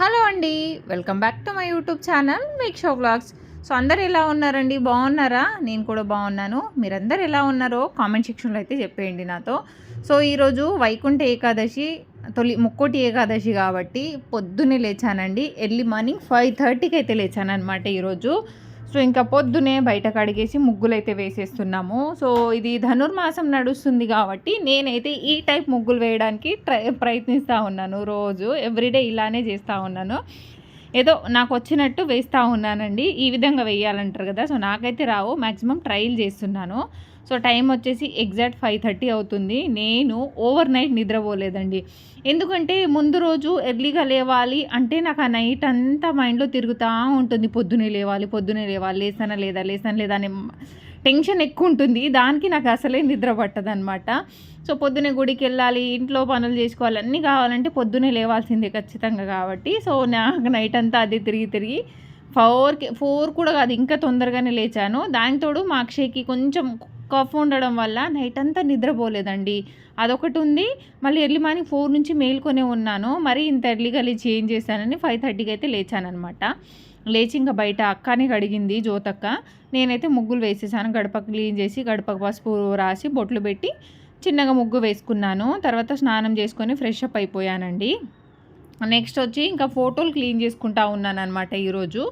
Hello అండి welcome back to my YouTube channel make show blogs so అందరు ఎలా ఉన్నారండి? బాగున్నారా? నేను కూడా బాగున్నాను. మీరందరు ఎలా ఉన్నారో కామెంట్ సెక్షన్లో అయితే చెప్పేయండి నాతో. సో ఈరోజు వైకుంఠ ఏకాదశి తొలి ముక్కోటి ఏకాదశి కాబట్టి పొద్దున్నే లేచానండి. ఎర్లీ మార్నింగ్ ఫైవ్ థర్టీకి అయితే లేచాను అనమాట ఈరోజు. సో ఇంకా పొద్దునే బయట కడిగేసి ముగ్గులు అయితే వేసేస్తున్నాము. సో ఇది ధనుర్మాసం నడుస్తుంది కాబట్టి నేనైతే ఈ టైప్ ముగ్గులు వేయడానికి ట్రై ప్రయత్నిస్తూ ఉన్నాను రోజు. ఎవ్రీడే ఇలానే చేస్తూ ఉన్నాను. ఏదో నాకు వచ్చినట్టు వేస్తూ ఉన్నానండి. ఈ విధంగా వేయాలంటారు కదా సో నాకైతే రావు. మ్యాక్సిమం ట్రయల్ చేస్తున్నాను. సో టైం వచ్చేసి ఎగ్జాక్ట్ ఫైవ్ థర్టీ అవుతుంది. నేను ఓవర్ నైట్ నిద్రపోలేదండి. ఎందుకంటే ముందు రోజు ఎర్లీగా లేవాలి అంటే నాకు ఆ నైట్ అంతా మైండ్లో తిరుగుతూ ఉంటుంది. పొద్దునే లేవాలి పొద్దునే లేవాలి లేసానా లేదా లేసానా లేదా అని టెన్షన్ ఎక్కువ ఉంటుంది. దానికి నాకు అసలే నిద్ర పట్టదనమాట సో పొద్దునే గుడికి వెళ్ళాలి ఇంట్లో పనులు చేసుకోవాలి అన్నీ కావాలంటే పొద్దునే లేవాల్సిందే ఖచ్చితంగా కాబట్టి. సో నాకు నైట్ అంతా అది తిరిగి తిరిగి ఫోర్కి ఫోర్ కూడా కాదు ఇంకా తొందరగానే లేచాను. దానితోడు మా అక్షయ్కి కొంచెం కఫ్ ఉండడం వల్ల నైట్ అంతా నిద్రపోలేదండి. అదొకటి ఉంది. మళ్ళీ ఎర్లీ మార్నింగ్ ఫోర్ నుంచి మేల్కొనే ఉన్నాను. మరి ఇంత ఎర్లీగా చేంజ్ చేశానని ఫైవ్ థర్టీకి అయితే లేచానమాట లేచి ఇంకా బయట అక్కని కడిగింది జ్యోతక్క. నేనైతే ముగ్గులు వేసేసాను. గడప క్లీన్ చేసి గడప పసుపు రాసి బొట్లు పెట్టి చిన్నగా ముగ్గు వేసుకున్నాను. తర్వాత స్నానం చేసుకొని ఫ్రెష్ అప్ అయిపోయానండి. నెక్స్ట్ వచ్చి ఇంకా ఫోటోలు క్లీన్ చేసుకుంటా ఉన్నాను అనమాట ఈరోజు.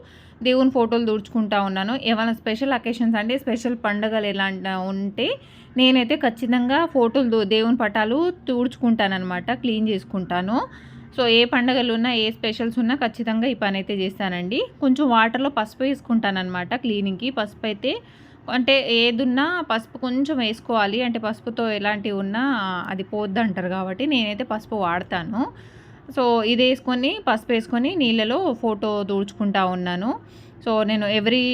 దేవుని ఫోటోలు తుడుచుకుంటా ఉన్నాను. ఏమైనా స్పెషల్ అకేషన్స్ అంటే స్పెషల్ పండుగలు ఎలా ఉంటే నేనైతే ఖచ్చితంగా ఫోటోలు దేవుని పటాలు తుడుచుకుంటానమాట క్లీన్ చేసుకుంటాను. సో ఏ పండుగలు ఉన్నా ఏ స్పెషల్స్ ఉన్నా ఖచ్చితంగా ఈ పని అయితే చేస్తానండి. కొంచెం వాటర్లో పసుపు వేసుకుంటానమాట క్లీనింగ్కి. పసుపు అయితే అంటే ఏదున్నా పసుపు కొంచెం వేసుకోవాలి. అంటే పసుపుతో ఎలాంటివి ఉన్నా అది పోద్ది అంటారు కాబట్టి నేనైతే పసుపు వాడతాను. సో ఇది వేసుకొని పసుపు వేసుకొని నీళ్ళలో ఫోటో దూడ్చుకుంటా ఉన్నాను. సో నేను ఎవ్రీ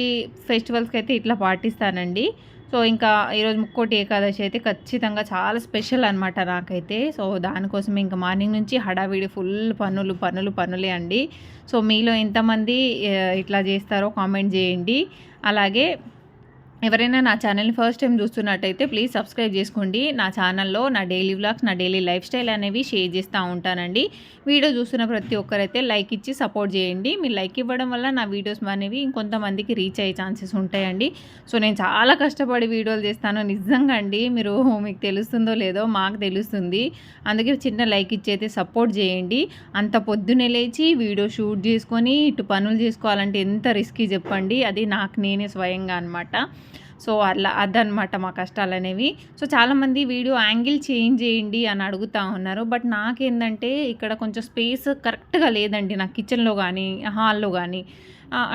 ఫెస్టివల్స్కి అయితే ఇట్లా పాటిస్తానండి. సో ఇంకా ఈరోజు ముక్కోటి ఏకాదశి అయితే ఖచ్చితంగా చాలా స్పెషల్ అనమాట నాకైతే. సో దానికోసం ఇంకా మార్నింగ్ నుంచి హడావిడి ఫుల్ పనులు పనులు పనులే అండి. సో మీలో ఎంతమంది ఇట్లా చేస్తారో కామెంట్ చేయండి. అలాగే ఎవరైనా నా ఛానల్ని ఫస్ట్ టైం చూస్తున్నట్టయితే ప్లీజ్ సబ్స్క్రైబ్ చేసుకోండి. నా ఛానల్లో నా డైలీ వ్లాగ్స్ నా డైలీ లైఫ్ స్టైల్ అనేవి షేర్ చేస్తూ ఉంటానండి. వీడియో చూస్తున్న ప్రతి ఒక్కరైతే లైక్ ఇచ్చి సపోర్ట్ చేయండి. మీరు లైక్ ఇవ్వడం వల్ల నా వీడియోస్ అనేవి ఇంకొంతమందికి రీచ్ అయ్యే ఛాన్సెస్ ఉంటాయండి. సో నేను చాలా కష్టపడి వీడియోలు చేస్తాను. నిజంగా అండి మీరు మీకు తెలుస్తుందో లేదో మాకు తెలుస్తుంది. అందుకే చిన్న లైక్ ఇచ్చి అయితే సపోర్ట్ చేయండి. అంత పొద్దునే లేచి వీడియో షూట్ చేసుకొని ఇటు పనులు చేసుకోవాలంటే ఎంత రిస్కీ చెప్పండి. అది నాకు నేనే స్వయంగా అనమాట సో అలా అదనమాట మా కష్టాలు అనేవి సో చాలామంది వీడియో యాంగిల్ చేంజ్ చేయండి అని అడుగుతూ ఉన్నారు. బట్ నాకేంటంటే ఇక్కడ కొంచెం స్పేస్ కరెక్ట్గా లేదండి నా కిచెన్లో కానీ హాల్లో కానీ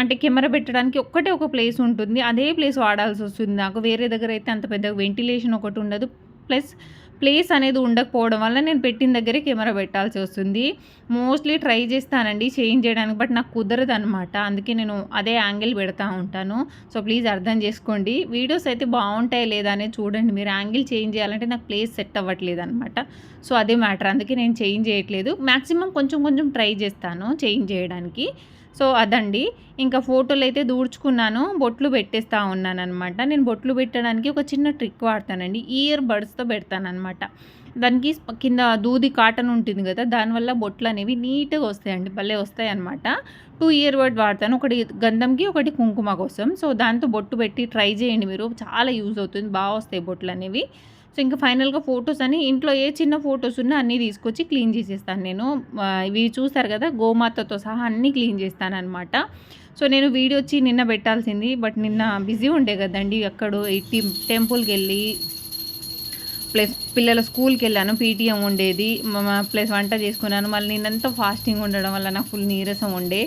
అంటే కెమెరా పెట్టడానికి ఒక్కటే ఒక ప్లేస్ ఉంటుంది. అదే ప్లేస్ వాడాల్సి వస్తుంది నాకు. వేరే దగ్గర అయితే అంత పెద్ద వెంటిలేషన్ ఒకటి ఉండదు. ప్లస్ ప్లేస్ అనేది ఉండకపోవడం వల్ల నేను పెట్టిన దగ్గరే కెమెరా పెట్టాల్సి వస్తుంది. మోస్ట్లీ ట్రై చేస్తానండి చేంజ్ చేయడానికి బట్ నాకు కుదరదు అనమాట అందుకే నేను అదే యాంగిల్ పెడతా ఉంటాను. సో ప్లీజ్ అర్థం చేసుకోండి. వీడియోస్ అయితే బాగుంటాయి లేదా అనేది చూడండి. మీరు యాంగిల్ చేంజ్ చేయాలంటే నాకు ప్లేస్ సెట్ అవ్వట్లేదు అనమాట సో అదే మ్యాటర్. అందుకే నేను చేంజ్ చేయట్లేదు. మ్యాక్సిమం కొంచెం కొంచెం ట్రై చేస్తాను చేంజ్ చేయడానికి. సో అదండి. ఇంకా ఫోటోలు అయితే దూడ్చుకున్నాను బొట్లు పెట్టేస్తూ ఉన్నాను అనమాట నేను బొట్లు పెట్టడానికి ఒక చిన్న ట్రిక్ వాడతానండి. ఇయర్ బడ్స్తో పెడతానమాట దానికి కింద దూది కాటన్ ఉంటుంది కదా దానివల్ల బొట్లు అనేవి నీట్గా వస్తాయండి. భలే వస్తాయి అనమాట టూ ఇయర్ బడ్ వాడతాను. ఒకటి గంధంకి ఒకటి కుంకుమ కోసం. సో దాంతో బొట్టు పెట్టి ట్రై చేయండి మీరు. చాలా యూజ్ అవుతుంది. బాగా వస్తాయి బొట్లు అనేవి. సో ఇంకా ఫైనల్గా ఫొటోస్ అని ఇంట్లో ఏ చిన్న ఫొటోస్ ఉన్నా అన్నీ తీసుకొచ్చి క్లీన్ చేసేస్తాను నేను. ఇవి చూస్తారు కదా గోమాతతో సహా అన్నీ క్లీన్ చేస్తాను అనమాట సో నేను వీడియో వచ్చి నిన్న పెట్టాల్సింది బట్ నిన్న బిజీ ఉండే కదండి అక్కడ టెంపుల్కి వెళ్ళి ప్లస్ పిల్లల స్కూల్కి వెళ్ళాను పీటీఎం ఉండేది ప్లస్ వంట చేసుకున్నాను మళ్ళీ నిన్నంతా ఫాస్టింగ్ ఉండడం వల్ల నాకు ఫుల్ నీరసం ఉండే.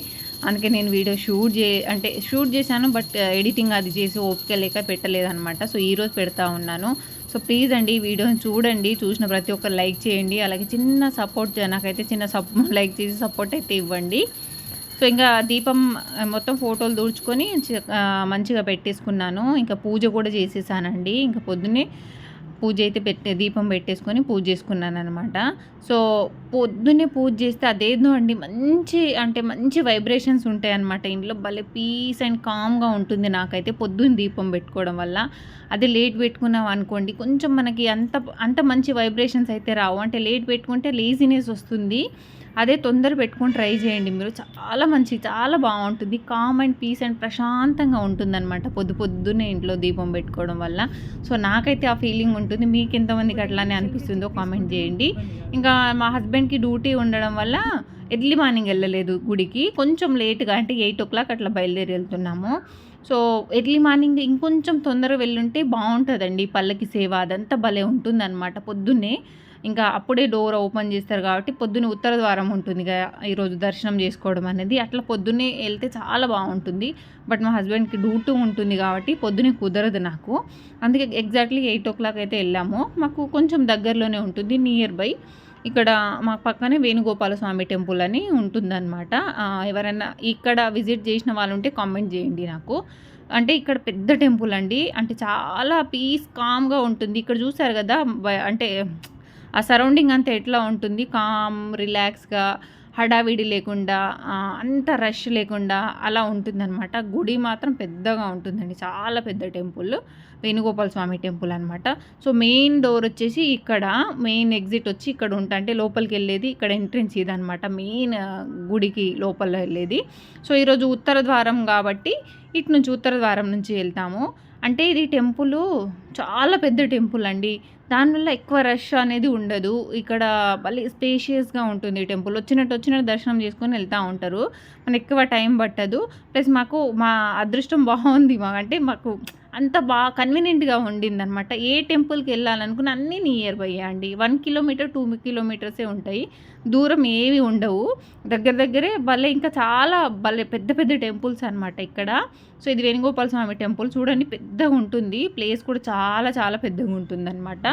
అందుకే నేను వీడియో షూట్ చే అంటే షూట్ చేశాను బట్ uh, ఎడిటింగ్ అది చేసి ఓపిక లేక పెట్టలేదనమాట సో ఈరోజు పెడతా ఉన్నాను. సో ప్లీజ్ అండి వీడియోని చూడండి చూసిన ప్రతి ఒక్కరు లైక్ చేయండి. అలాగే చిన్న సపోర్ట్ నాకైతే చిన్న సప్ లైక్ చేసి సపోర్ట్ అయితే ఇవ్వండి. సో ఇంకా దీపం uh, మొత్తం ఫోటోలు దూడ్చుకొని uh, మంచిగా పెట్టేసుకున్నాను. ఇంకా పూజ కూడా చేసేసానండి. ఇంకా పొద్దున్నే పూజ అయితే పెట్టే దీపం పెట్టేసుకొని పూజ చేసుకున్నాను అనమాట సో పొద్దున్నే పూజ చేస్తే అదేదో అండి మంచి అంటే మంచి వైబ్రేషన్స్ ఉంటాయి అనమాట ఇంట్లో. భలే పీస్ అండ్ కామ్గా ఉంటుంది నాకైతే పొద్దున్న దీపం పెట్టుకోవడం వల్ల. అదే లేట్ పెట్టుకున్నాం అనుకోండి కొంచెం మనకి అంత అంత మంచి వైబ్రేషన్స్ అయితే రావు. అంటే లేట్ పెట్టుకుంటే లేజినెస్ వస్తుంది. అదే తొందర పెట్టుకొని ట్రై చేయండి మీరు. చాలా మంచి చాలా బాగుంటుంది. కామ్ అండ్ పీస్ అండ్ ప్రశాంతంగా ఉంటుందన్నమాట. పొద్దు పొద్దున్నే ఇంట్లో దీపం పెట్టుకోవడం వల్ల. సో నాకైతే ఆ ఫీలింగ్ ఉంటుంది. మీకు ఎంతమందికి అట్లానే అనిపిస్తుందో కామెంట్ చేయండి. ఇంకా మా హస్బెండ్కి డ్యూటీ ఉండడం వల్ల ఎర్లీ మార్నింగ్ వెళ్ళలేదు గుడికి. కొంచెం లేట్గా అంటే ఎయిట్ ఓ క్లాక్ అట్లా బయలుదేరి వెళ్తున్నాము. సో ఎర్లీ మార్నింగ్ ఇంకొంచెం తొందరగా వెళ్ళుంటే బాగుంటుందండి. పల్లకి సేవ అదంతా భలే ఉంటుందన్నమాట పొద్దున్నే. ఇంకా అప్పుడే డోర్ ఓపెన్ చేస్తారు కాబట్టి పొద్దున్న ఉత్తర ద్వారం ఉంటుంది కదా ఈరోజు దర్శనం చేసుకోవడం అనేది. అట్లా పొద్దున్నే వెళ్తే చాలా బాగుంటుంది. బట్ మా హస్బెండ్కి డ్యూటీ ఉంటుంది కాబట్టి పొద్దునే కుదరదు నాకు. అందుకే ఎగ్జాక్ట్లీ ఎయిట్ ఓ క్లాక్ అయితే వెళ్ళాము. మాకు కొంచెం దగ్గరలోనే ఉంటుంది నియర్ బై. ఇక్కడ మా పక్కనే వేణుగోపాల స్వామి టెంపుల్ అని ఉంటుందన్నమాట. ఎవరైనా ఇక్కడ విజిట్ చేసిన వాళ్ళు ఉంటే కామెంట్ చేయండి నాకు. అంటే ఇక్కడ పెద్ద టెంపుల్ అండి. అంటే చాలా పీస్ కామ్గా ఉంటుంది. ఇక్కడ చూసారు కదా అంటే ఆ సరౌండింగ్ అంతా ఎట్లా ఉంటుంది? కామ్ రిలాక్స్గా హడావిడి లేకుండా అంత రష్ లేకుండా అలా ఉంటుందన్నమాట. గుడి మాత్రం పెద్దగా ఉంటుందండి. చాలా పెద్ద టెంపుల్. వేణుగోపాల స్వామి టెంపుల్ అనమాట సో మెయిన్ డోర్ వచ్చేసి ఇక్కడ మెయిన్ ఎగ్జిట్ వచ్చి ఇక్కడ ఉంటా. అంటే లోపలికి వెళ్ళేది ఇక్కడ ఎంట్రెన్స్ ఇదనమాట మెయిన్ గుడికి లోపల వెళ్ళేది. సో ఈరోజు ఉత్తర ద్వారం కాబట్టి ఇటు నుంచి ఉత్తర ద్వారం నుంచి వెళ్తాము. అంటే ఇది టెంపుల్ చాలా పెద్ద టెంపుల్ అండి. దానివల్ల ఎక్కువ రష్ అనేది ఉండదు. ఇక్కడ మళ్ళీ స్పేషియస్గా ఉంటుంది టెంపుల్. వచ్చినట్టు వచ్చినట్టు దర్శనం చేసుకొని వెళ్తూ ఉంటారు. మనకు ఎక్కువ టైం పట్టదు. ప్లస్ మాకు మా అదృష్టం బాగుంది. మా అంటే మాకు అంత బాగా కన్వీనియంట్గా ఉండిందనమాట ఏ టెంపుల్కి వెళ్ళాలనుకున్న అన్నీ నియర్ బై అండి. వన్ కిలోమీటర్ టూ కిలోమీటర్సే ఉంటాయి. దూరం ఏవి ఉండవు. దగ్గర దగ్గరే భలే ఇంకా చాలా భలే పెద్ద పెద్ద టెంపుల్స్ అనమాట ఇక్కడ. సో ఇది వేణుగోపాల స్వామి టెంపుల్ చూడండి. పెద్దగా ఉంటుంది. ప్లేస్ కూడా చాలా చాలా పెద్దగా ఉంటుంది అనమాట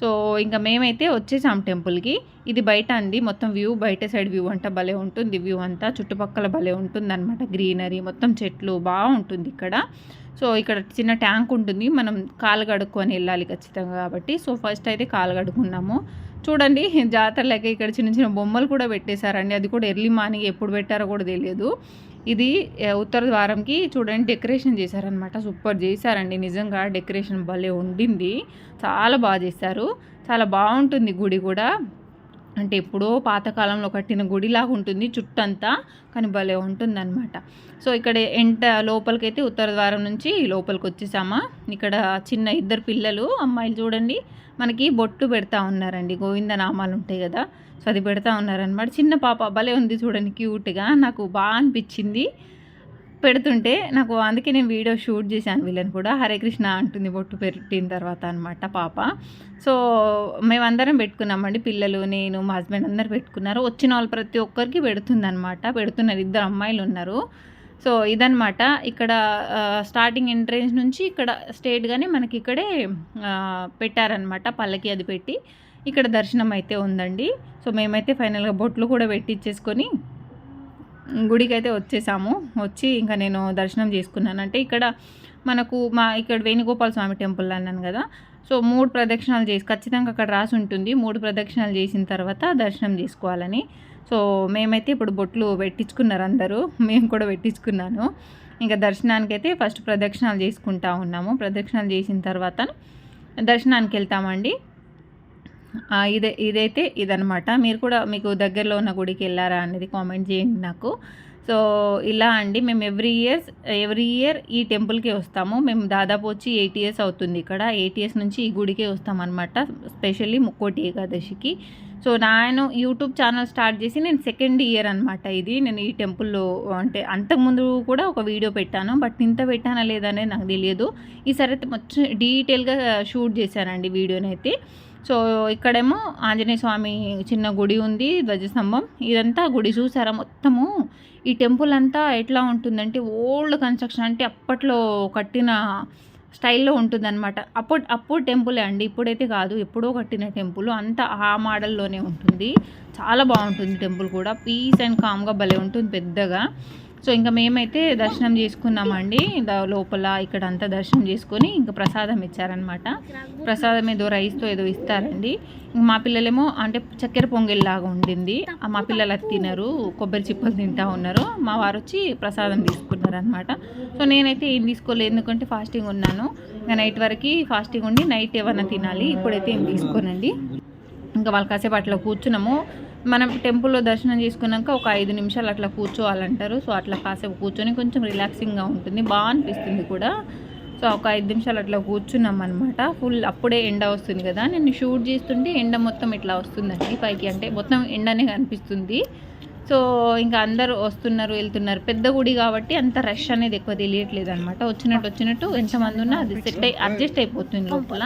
సో ఇంకా మేమైతే వచ్చేసాం టెంపుల్కి. ఇది బయట అండి. మొత్తం వ్యూ బయట సైడ్ వ్యూ అంతా భలే ఉంటుంది. వ్యూ అంతా చుట్టుపక్కల భలే ఉంటుంది అనమాట గ్రీనరీ మొత్తం చెట్లు బాగుంటుంది ఇక్కడ. సో ఇక్కడ చిన్న ట్యాంక్ ఉంటుంది. మనం కాలు కడుక్కొని వెళ్ళాలి ఖచ్చితంగా కాబట్టి. సో ఫస్ట్ అయితే కాలు కడుక్కున్నాము. చూడండి జాతర లెక్క ఇక్కడ చిన్న చిన్న బొమ్మలు కూడా పెట్టేశారండి. అది కూడా ఎర్లీ మార్నింగ్ ఎప్పుడు పెట్టారో కూడా తెలియదు. ఇది ఉత్తర ద్వారంకి చూడండి డెకరేషన్ చేశారనమాట సూపర్ చేశారండి. నిజంగా డెకరేషన్ భలే ఉండింది. చాలా బాగా చేశారు. చాలా బాగుంటుంది గుడి కూడా. అంటే ఎప్పుడో పాతకాలంలో కట్టిన గుడిలాగా ఉంటుంది చుట్టంతా కానీ భలే ఉంటుందన్నమాట. సో ఇక్కడ ఎంట లోపలికైతే ఉత్తర ద్వారం నుంచి లోపలికి వచ్చేసామా. ఇక్కడ చిన్న ఇద్దరు పిల్లలు అమ్మాయిలు చూడండి మనకి బొట్టు పెడతా ఉన్నారండి. గోవింద నామాలు ఉంటాయి కదా సో అది పెడతా ఉన్నారనమాట చిన్న పాప భలే ఉంది చూడండి క్యూట్గా. నాకు బాగా అనిపించింది. పెడుతుంటే నాకు అందుకే నేను వీడియో షూట్ చేశాను వీళ్ళని కూడా. హరే కృష్ణ అంటుంది బొట్టు పెట్టిన తర్వాత అనమాట పాప. సో మేమందరం పెట్టుకున్నామండి. పిల్లలు నేను మా హస్బెండ్ అందరు పెట్టుకున్నారు. వచ్చిన వాళ్ళు ప్రతి ఒక్కరికి పెడుతుంది అనమాట పెడుతున్నారు. ఇద్దరు అమ్మాయిలు ఉన్నారు. సో ఇదనమాట ఇక్కడ స్టార్టింగ్ ఎంట్రెన్స్ నుంచి ఇక్కడ స్టేట్గానే మనకి ఇక్కడే పెట్టారనమాట పల్లకి అది పెట్టి. ఇక్కడ దర్శనం అయితే ఉందండి. సో మేమైతే ఫైనల్గా బొట్లు కూడా పెట్టించేసుకొని గుడికి అయితే వచ్చేసాము. వచ్చి ఇంకా నేను దర్శనం చేసుకున్నాను. అంటే ఇక్కడ మనకు మా ఇక్కడ వేణుగోపాల స్వామి టెంపుల్ అన్నాను కదా. సో మూడు ప్రదక్షిణాలు చేసి ఖచ్చితంగా అక్కడ రాసి ఉంటుంది. మూడు ప్రదక్షిణాలు చేసిన తర్వాత దర్శనం చేసుకోవాలని. సో మేమైతే ఇప్పుడు బొట్లు పెట్టించుకున్నారు అందరూ. మేము కూడా పెట్టించుకున్నాను. ఇంకా దర్శనానికి అయితే ఫస్ట్ ప్రదక్షిణాలు చేసుకుంటా ఉన్నాము. ప్రదక్షిణాలు చేసిన తర్వాత దర్శనానికి వెళ్తామండి. ఇదే ఇదైతే ఇదనమాట మీరు కూడా మీకు దగ్గరలో ఉన్న గుడికి వెళ్ళారా అనేది కామెంట్ చేయండి నాకు. సో ఇలా అండి. మేము ఎవ్రీ ఇయర్స్ ఎవ్రీ ఇయర్ ఈ టెంపుల్కి వస్తాము. మేము దాదాపు వచ్చి ఎయిట్ ఇయర్స్ అవుతుంది ఇక్కడ. ఎయిట్ ఇయర్స్ నుంచి ఈ గుడికే వస్తామన్నమాట. స్పెషల్లీ ముక్కోటి ఏకాదశికి. సో నేను యూట్యూబ్ ఛానల్ స్టార్ట్ చేసి నేను సెకండ్ ఇయర్ అనమాట ఇది. నేను ఈ టెంపుల్లో అంటే అంతకుముందు కూడా ఒక వీడియో పెట్టాను. బట్ ఇంత పెట్టానా లేదనేది నాకు తెలియదు. ఈసారి అయితే మొత్తం డీటెయిల్గా షూట్ చేశానండి వీడియోనైతే. సో ఇక్కడేమో ఆంజనేయ స్వామి చిన్న గుడి ఉంది ధ్వజస్తంభం. ఇదంతా గుడి చూసారా? మొత్తము ఈ టెంపుల్ అంతా ఎట్లా ఉంటుందంటే ఓల్డ్ కన్స్ట్రక్షన్ అంటే అప్పట్లో కట్టిన స్టైల్లో ఉంటుందన్నమాట. అప్పుడు అప్పుడు టెంపులే అండి. ఇప్పుడైతే కాదు. ఎప్పుడో కట్టిన టెంపుల్. అంతా ఆ మోడల్లోనే ఉంటుంది. చాలా బాగుంటుంది టెంపుల్ కూడా. పీస్ అండ్ కామ్గా భలే ఉంటుంది పెద్దగా. సో ఇంకా మేమైతే దర్శనం చేసుకున్నామండి. లోపల ఇక్కడ అంతా దర్శనం చేసుకొని ఇంకా ప్రసాదం ఇచ్చారనమాట ప్రసాదం ఏదో రైస్తో ఏదో ఇస్తారండి. మా పిల్లలేమో అంటే చక్కెర పొంగిల్లాగా ఉండింది. మా పిల్లలు అది తినరు కొబ్బరి చిప్పలు తింటా ఉన్నారు. మా వారు వచ్చి ప్రసాదం తీసుకున్నారు అనమాట సో నేనైతే ఏం తీసుకోలేదు ఎందుకంటే ఫాస్టింగ్ ఉన్నాను. ఇంకా నైట్ వరకు ఫాస్టింగ్ ఉండి నైట్ ఏమన్నా తినాలి ఇప్పుడైతే ఏం తీసుకోనండి. ఇంకా వాళ్ళు కాసేపు అట్లా కూర్చున్నాము. మనం టెంపుల్లో దర్శనం చేసుకున్నాక ఒక ఐదు నిమిషాలు అట్లా కూర్చోవాలంటారు. సో అట్లా కాసేపు కూర్చొని కొంచెం రిలాక్సింగ్గా ఉంటుంది. బాగా అనిపిస్తుంది కూడా. సో ఒక ఐదు నిమిషాలు అట్లా కూర్చున్నాం అనమాట ఫుల్ అప్పుడే ఎండ వస్తుంది కదా. నేను షూట్ చేస్తుంటే ఎండ మొత్తం ఇట్లా వస్తుందండి పైకి. అంటే మొత్తం ఎండనే కనిపిస్తుంది. సో ఇంకా అందరూ వస్తున్నారు వెళ్తున్నారు. పెద్ద గుడి కాబట్టి అంత రష్ అనేది ఎక్కువ తెలియట్లేదు అనమాట వచ్చినట్టు వచ్చినట్టు ఎంతమంది ఉన్నా అది సెట్ అయి అడ్జస్ట్ అయిపోతుంది లోపల.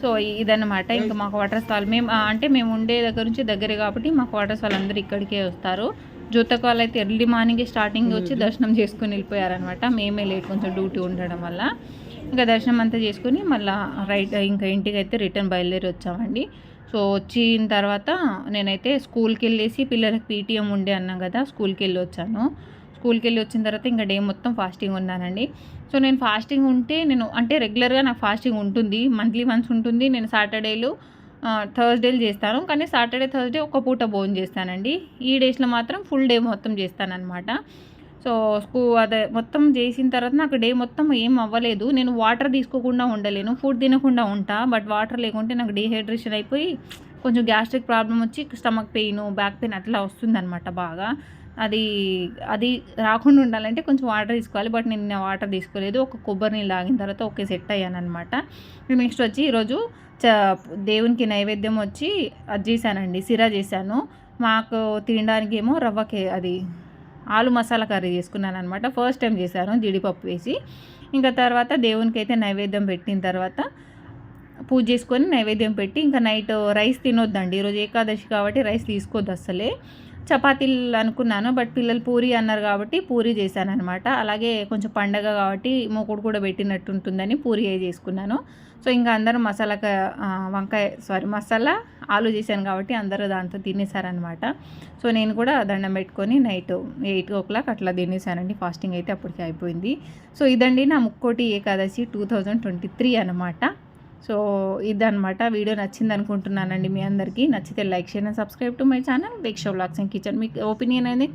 సో ఇదన్నమాట. ఇంకా మాకు వాటర్ ఫాల్ మేము అంటే మేము ఉండే దగ్గర నుంచి దగ్గరే కాబట్టి మాకు వాటర్ ఫాల్ అందరూ ఇక్కడికే వస్తారు. జ్యోతక వాళ్ళు అయితే ఎర్లీ మార్నింగ్ స్టార్టింగ్ వచ్చి దర్శనం చేసుకుని వెళ్ళిపోయారనమాట మేమే లేట్ కొంచెం డ్యూటీ ఉండడం వల్ల. ఇంకా దర్శనం అంతా చేసుకుని మళ్ళీ రైట్ ఇంకా ఇంటికి అయితే రిటర్న్ బయలుదేరి వచ్చామండి. సో వచ్చిన తర్వాత నేనైతే స్కూల్కి వెళ్ళేసి పిల్లలకి పీటీఎం ఉండే అన్నాం కదా స్కూల్కి వెళ్ళి వచ్చాను స్కూల్కి వెళ్ళి వచ్చిన తర్వాత ఇంకా డే మొత్తం ఫాస్టింగ్ ఉన్నానండి. సో నేను ఫాస్టింగ్ ఉంటే నేను అంటే రెగ్యులర్గా నాకు ఫాస్టింగ్ ఉంటుంది మంత్లీ వన్స్ ఉంటుంది. నేను సాటర్డేలు థర్స్డేలు చేస్తాను. కానీ సాటర్డే థర్స్డే ఒక పూట భోజనం చేస్తానండి. ఈ డేస్లో మాత్రం ఫుల్ డే మొత్తం చేస్తానన్నమాట. సో స్కూ అదే మొత్తం చేసిన తర్వాత నాకు డే మొత్తం ఏం అవ్వలేదు. నేను వాటర్ తీసుకోకుండా ఉండలేను. ఫుడ్ తినకుండా ఉంటా బట్ వాటర్ లేకుంటే నాకు డీహైడ్రేషన్ అయిపోయి కొంచెం గ్యాస్ట్రిక్ ప్రాబ్లం వచ్చి స్టమక్ పెయిన్ బ్యాక్ పెయిన్ అట్లా వస్తుందన్నమాట బాగా. అది అది రాకుండా ఉండాలంటే కొంచెం వాటర్ తీసుకోవాలి. బట్ నేను వాటర్ తీసుకోలేదు. ఒక కొబ్బరి నీళ్ళు తాగిన తర్వాత ఓకే సెట్ అయ్యాను అనమాట నెక్స్ట్ వచ్చి ఈరోజు చ దేవునికి నైవేద్యం వచ్చి అది చేశానండి. సిరా చేశాను. మాకు తినడానికి ఏమో రవ్వకే అది. ఆలు మసాలా కర్రీ చేసుకున్నాను అనమాట ఫస్ట్ టైం చేశాను జీడిపప్పు వేసి. ఇంకా తర్వాత దేవునికి అయితే నైవేద్యం పెట్టిన తర్వాత పూజ చేసుకొని నైవేద్యం పెట్టి ఇంకా నైట్ రైస్ తినొద్దండి. ఈరోజు ఏకాదశి కాబట్టి రైస్ తీసుకోవద్దు అసలే చపాతీలు అనుకున్నాను బట్ పిల్లలు పూరి అన్నారు కాబట్టి పూరి చేశాను అనమాట అలాగే కొంచెం పండగ కాబట్టి మూకుడు కూడా పెట్టినట్టు ఉంటుందని పూరి చేసుకున్నాను. సో ఇంకా అందరూ మసాలా వంకాయ సారీ మసాలా ఆలు చేశాను కాబట్టి అందరూ దాంతో తినేసారనమాట సో నేను కూడా దండం పెట్టుకొని నైట్ ఎయిట్ ఓ క్లాక్ అట్లా తినేసానండి ఫాస్టింగ్ అయితే అప్పటికి అయిపోయింది. సో ఇదండి నా Mukkoti Ekadashi two thousand twenty three అనమాట సో ఇదనమాట వీడియో నచ్చింది అనుకుంటున్నానండి మీ అందరికీ. నచ్చితే like share and subscribe to my channel. Deeksha blogs and kitchen. మీకు ఒపీనియన్ అనేది